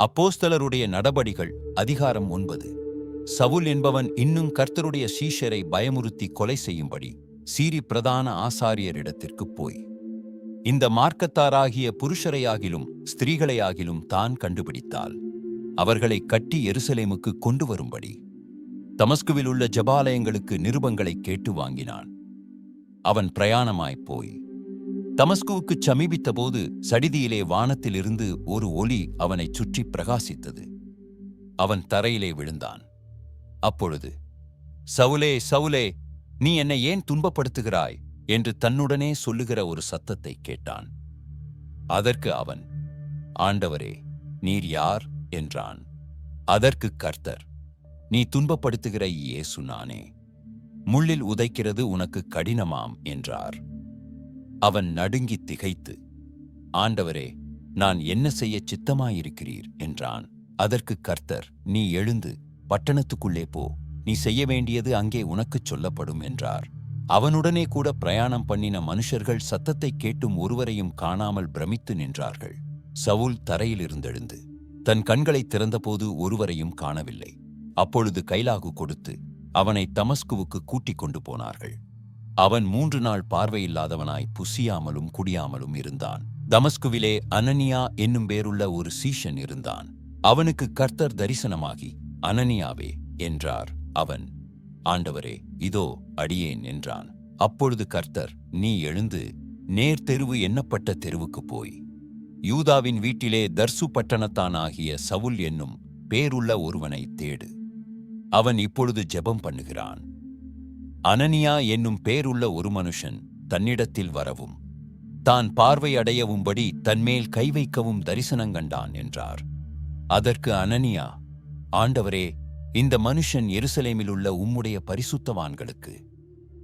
அப்போஸ்தலருடைய நடபடிகள் அதிகாரம் ஒன்பது. சவுல் என்பவன் இன்னும் கர்த்தருடைய சீஷரை பயமுறுத்தி கொலை செய்யும்படி சீரி பிரதான ஆசாரியரிடத்திற்குப் போய். இந்த மார்க்கத்தாராகிய புருஷரையாகிலும் ஸ்திரீகளையாகிலும் தான் கண்டுபிடித்தால் அவர்களை கட்டி எருசலேமுக்கு கொண்டு வரும்படி. தமஸ்குவில் உள்ள ஜபாலயங்களுக்கு நிருபங்களை கேட்டு வாங்கினான். அவன் பிரயாணமாய்ப் போய் தமஸ்குவுக்குச் சமீபித்தபோது சடிதியிலே வானத்திலிருந்து ஒரு ஒலி அவனைச் சுற்றி பிரகாசித்தது. அவன் தரையிலே விழுந்தான். அப்பொழுது சவுலே சவுலே நீ என்னை ஏன் துன்பப்படுத்துகிறாய்? என்று தன்னுடனே சொல்லுகிற ஒரு சத்தத்தை கேட்டான். அதற்கு அவன் ஆண்டவரே நீர் யார்? என்றான். அதற்கு கர்த்தர் நீ துன்பப்படுத்துகிற இயேசு நானே. முள்ளில் உதைக்கிறது உனக்கு கடினமாம் என்றார். அவன் நடுங்கித் திகைத்து ஆண்டவரே நான் என்ன செய்ய சித்தமாயிருக்கிறீர்? என்றான். அதற்கு கர்த்தர் நீ எழுந்து பட்டணத்துக்குள்ளே போ. நீ செய்ய வேண்டியது அங்கே உனக்குச் சொல்லப்படும் என்றார். அவனுடனே கூட பிரயாணம் பண்ணின மனுஷர்கள் சத்தத்தைக் கேட்டும் ஒருவரையும் காணாமல் பிரமித்து நின்றார்கள். சவுல் தரையிலிருந்தெழுந்து தன் கண்களைத் திறந்தபோது ஒருவரையும் காணவில்லை. அப்பொழுது கைலாகு கொடுத்து அவனை தமஸ்குவுக்கு கூட்டிக் கொண்டு போனார்கள். அவன் மூன்று நாள் பார்வையில்லாதவனாய் புசியாமலும் குடியாமலும் இருந்தான். தமஸ்குவிலே அனனியா என்னும் பேருள்ள ஒரு சீஷன் இருந்தான். அவனுக்கு கர்த்தர் தரிசனமாகி அனனியாவே என்றார் அவன். ஆண்டவரே இதோ அடியேன் என்றான். அப்பொழுது கர்த்தர் நீ எழுந்து நேர் தெருவு எண்ணப்பட்ட தெருவுக்குப் போய். யூதாவின் வீட்டிலே தர்சு பட்டணத்தானாகிய சவுல் என்னும் பேருள்ள ஒருவனை தேடு. அவன் இப்பொழுது ஜெபம் பண்ணுகிறான். அனனியா என்னும் பேருள்ள ஒரு மனுஷன் தன்னிடத்தில் வரவும் தான் பார்வை அடையவும்படி தன்மேல் கை வைக்கவும் தரிசனங்கண்டான் என்றார். அதற்கு அனனியா ஆண்டவரே இந்த மனுஷன் எருசலேமில் உள்ள உம்முடைய பரிசுத்தவான்களுக்கு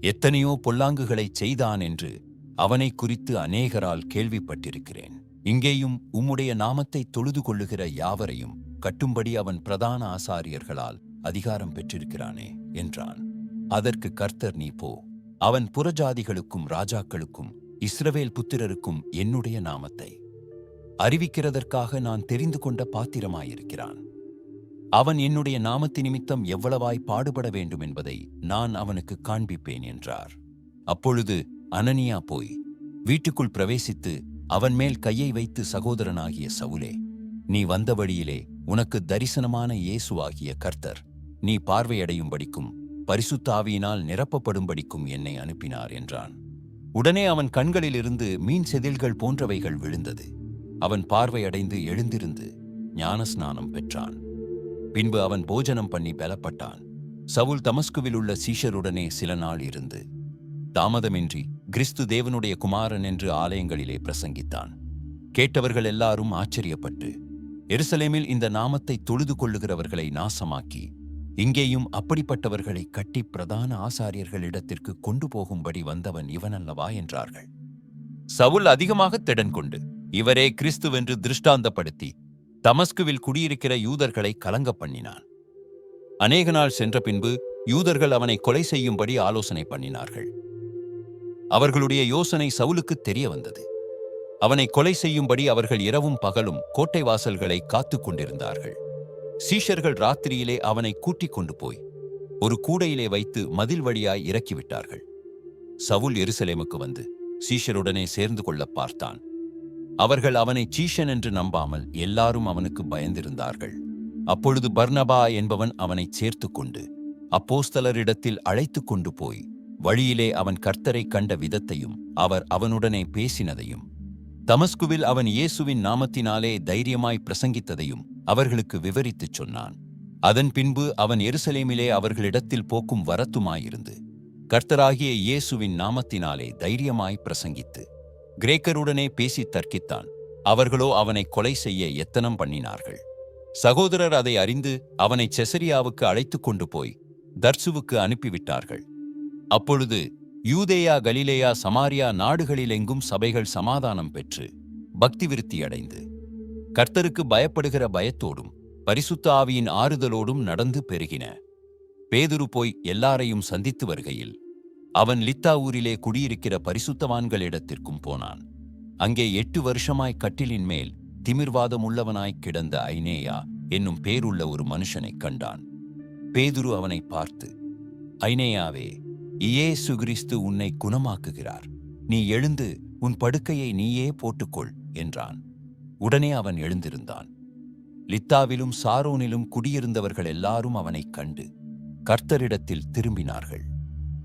எத்தனையோ பொல்லாங்குகளைச் செய்தான் என்று அவனை குறித்து அநேகரால் கேள்விப்பட்டிருக்கிறேன். இங்கேயும் உம்முடைய நாமத்தை தொழுது கொள்ளுகிற யாவரையும் கட்டும்படி அவன் பிரதான ஆசாரியர்களால் அதிகாரம் பெற்றிருக்கிறானே என்றான். அதற்கு கர்த்தர் நீ போ. அவன் புறஜாதிகளுக்கும் ராஜாக்களுக்கும் இஸ்ரவேல் புத்திரருக்கும் என்னுடைய நாமத்தை. அறிவிக்கிறதற்காக நான் தெரிந்து கொண்ட பாத்திரமாயிருக்கிறான். அவன் என்னுடைய நாமத்து நிமித்தம் எவ்வளவாய் பாடுபட வேண்டும் என்பதை நான் அவனுக்கு காண்பிப்பேன் என்றார். அப்பொழுது அனனியா போய் வீட்டுக்குள் பிரவேசித்து அவன் மேல் கையை வைத்து சகோதரனாகிய சவுலே நீ வந்த வழியிலே உனக்கு தரிசனமான இயேசுவாகிய கர்த்தர் நீ பார்வையடையும்படிக்கும் பரிசுத்தாவியினால் நிரப்பப்படும்படிக்கும் என்னை அனுப்பினார் என்றான். உடனே அவன் கண்களிலிருந்து மீன் செதில்கள் போன்றவைகள் விழுந்தது. அவன் பார்வையடைந்து எழுந்திருந்து ஞானஸ்நானம் பெற்றான். பின்பு அவன் போஜனம் பண்ணி பலப்பட்டான். சவுல் தமஸ்குவில் உள்ள சீஷருடனே சில நாள் இருந்து தாமதமின்றி கிறிஸ்து தேவனுடைய குமாரன் என்று ஆலயங்களிலே பிரசங்கித்தான். கேட்டவர்கள் எல்லாரும் ஆச்சரியப்பட்டு எருசலேமில் இந்த நாமத்தை தொழுது கொள்ளுகிறவர்களை நாசமாக்கி இங்கேயும் அப்படிப்பட்டவர்களை கட்டி பிரதான ஆசாரியர்களிடத்திற்கு கொண்டு போகும்படி வந்தவன் இவனல்லவா என்றார்கள். சவுல் அதிகமாக திடன் கொண்டு இவரே கிறிஸ்துவென்று திருஷ்டாந்தப்படுத்தி தமஸ்குவில் குடியிருக்கிற யூதர்களை கலங்க பண்ணினான். அநேக நாள் சென்ற பின்பு யூதர்கள் அவனை கொலை செய்யும்படி ஆலோசனை பண்ணினார்கள். அவர்களுடைய யோசனை சவுலுக்கு தெரிய வந்தது. அவனை கொலை செய்யும்படி அவர்கள் இரவும் பகலும் கோட்டை வாசல்களை காத்துக் கொண்டிருந்தார்கள். சீஷர்கள் ராத்திரியிலே அவனை கூட்டிக் கொண்டு போய் ஒரு கூடையிலே வைத்து மதில் வழியாய் இறக்கிவிட்டார்கள். சவுல் எருசலேமுக்கு வந்து சீஷருடனே சேர்ந்து கொள்ள பார்த்தான். அவர்கள் அவனை சீஷன் என்று நம்பாமல் எல்லாரும் அவனுக்கு பயந்திருந்தார்கள். அப்பொழுது பர்னபா என்பவன் அவனைச் சேர்த்துக் கொண்டு அப்போஸ்தலரிடத்தில் அழைத்துக் கொண்டு போய் வழியிலே அவன் கர்த்தரை கண்ட விதத்தையும் அவர் அவனுடனே பேசினதையும் தமஸ்குவில் அவன் இயேசுவின் நாமத்தினாலே தைரியமாய் பிரசங்கித்ததையும் அவர்களுக்கு விவரித்துச் சொன்னான். அதன் பின்பு அவன் எருசலேமிலே அவர்களிடத்தில் போக்கும் வரத்துமாயிருந்து கர்த்தராகிய இயேசுவின் நாமத்தினாலே தைரியமாய் பிரசங்கித்து கிரேக்கருடனே பேசி தர்க்கித்தான். அவர்களோ அவனை கொலை செய்ய எத்தனம் பண்ணினார்கள். சகோதரர் அதை அறிந்து அவனை செசரியாவுக்கு அழைத்துக் கொண்டு போய் தர்சுவுக்கு அனுப்பிவிட்டார்கள். அப்பொழுது யூதேயா கலிலேயா சமாரியா நாடுகளிலெங்கும் சபைகள் சமாதானம் பெற்று பக்திவிருத்தி அடைந்து கர்த்தருக்கு பயப்படுகிற பயத்தோடும் பரிசுத்த ஆவியின் ஆறுதலோடும் நடந்து பெருகின. பேதுரு போய் எல்லாரையும் சந்தித்து வருகையில் அவன் லித்தா ஊரிலே குடியிருக்கிற பரிசுத்தவான்களிடத்திற்கும் போனான். அங்கே எட்டு வருஷமாய் கட்டிலின் மேல் திமிர்வாதம் உள்ளவனாய் கிடந்த ஐனேயா என்னும் பேருள்ள ஒரு மனுஷனைக் கண்டான். பேதுரு அவனை பார்த்து ஐனேயாவே இயேசு கிறிஸ்து உன்னை குணமாக்குகிறார். நீ எழுந்து உன் படுக்கையை நீயே போட்டுக்கொள் என்றான். உடனே அவன் எழுந்திருந்தான். லித்தாவிலும் சாரோனிலும் குடியிருந்தவர்கள் எல்லாரும் அவனைக் கண்டு கர்த்தரிடத்தில் திரும்பினார்கள்.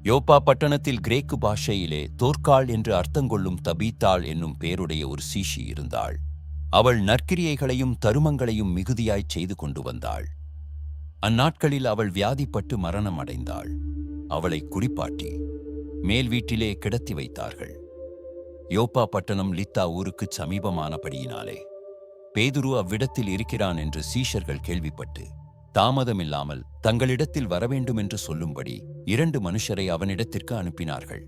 யோப்பா பட்டணத்தில் கிரேக்கு பாஷையிலே தோற்காள் என்று அர்த்தங்கொள்ளும் தபீத்தாள் என்னும் பேருடைய ஒரு சீஷி இருந்தாள். அவள் நற்கிரியைகளையும் தருமங்களையும் மிகுதியாய்ச் செய்து கொண்டு வந்தாள். அந்நாட்களில் அவள் வியாதிப்பட்டு மரணம் அடைந்தாள் அவளை குறிப்பாட்டி மேல் வீட்டிலே கிடத்தி வைத்தார்கள். யோப்பா பட்டணம் லித்தா ஊருக்குச் சமீபமானபடியினாலே. பேதுரு அவ்விடத்தில் இருக்கிறான் என்று சீஷர்கள் கேள்விப்பட்டு தாமதமில்லாமல் தங்களிடத்தில் வரவேண்டும் என்று சொல்லும்படி இரண்டு மனுஷரை அவனிடத்திற்கு அனுப்பினார்கள்.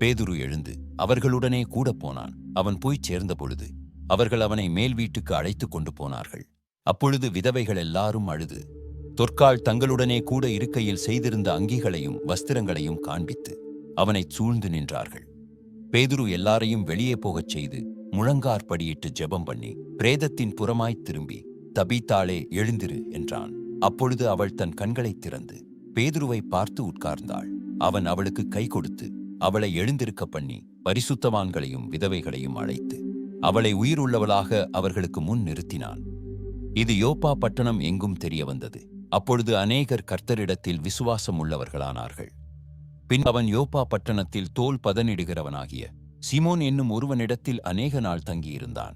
பேதுரு எழுந்து அவர்களுடனே கூட போனான். அவன் போய்ச் சேர்ந்தபொழுது அவர்கள் அவனை மேல் வீட்டுக்கு அழைத்துக் கொண்டு போனார்கள். அப்பொழுது விதவைகள் எல்லாரும் அழுது தொற்கால் தங்களுடனே கூட இருக்கையில் செய்திருந்த அங்கிகளையும் வஸ்திரங்களையும் காண்பித்து அவனைச் சூழ்ந்து நின்றார்கள். பேதுரு எல்லாரையும் வெளியே போகச் செய்து முழங்கார்படியிட்டு ஜெபம் பண்ணி பிரேதத்தின் புறமாய்த் திரும்பி தபீத்தாளே எழுந்திரு என்றான். அப்பொழுது அவள் தன் கண்களைத் திறந்து பேதுருவை பார்த்து உட்கார்ந்தாள். அவன் அவளுக்கு கை கொடுத்து அவளை எழுந்திருக்க பண்ணி பரிசுத்தவான்களையும் விதவைகளையும் அழைத்து அவளை உயிருள்ளவளாக அவர்களுக்கு முன் நிறுத்தினான். இது யோப்பா பட்டணம் எங்கும் தெரிய வந்தது. அப்பொழுது அநேகர் கர்த்தரிடத்தில் விசுவாசம் உள்ளவர்களானார்கள். பின் அவன் யோப்பா பட்டணத்தில் தோல் பதனிடுகிறவனாகிய. சிமோன் என்னும் ஒருவனிடத்தில் அநேக நாள் தங்கியிருந்தான்.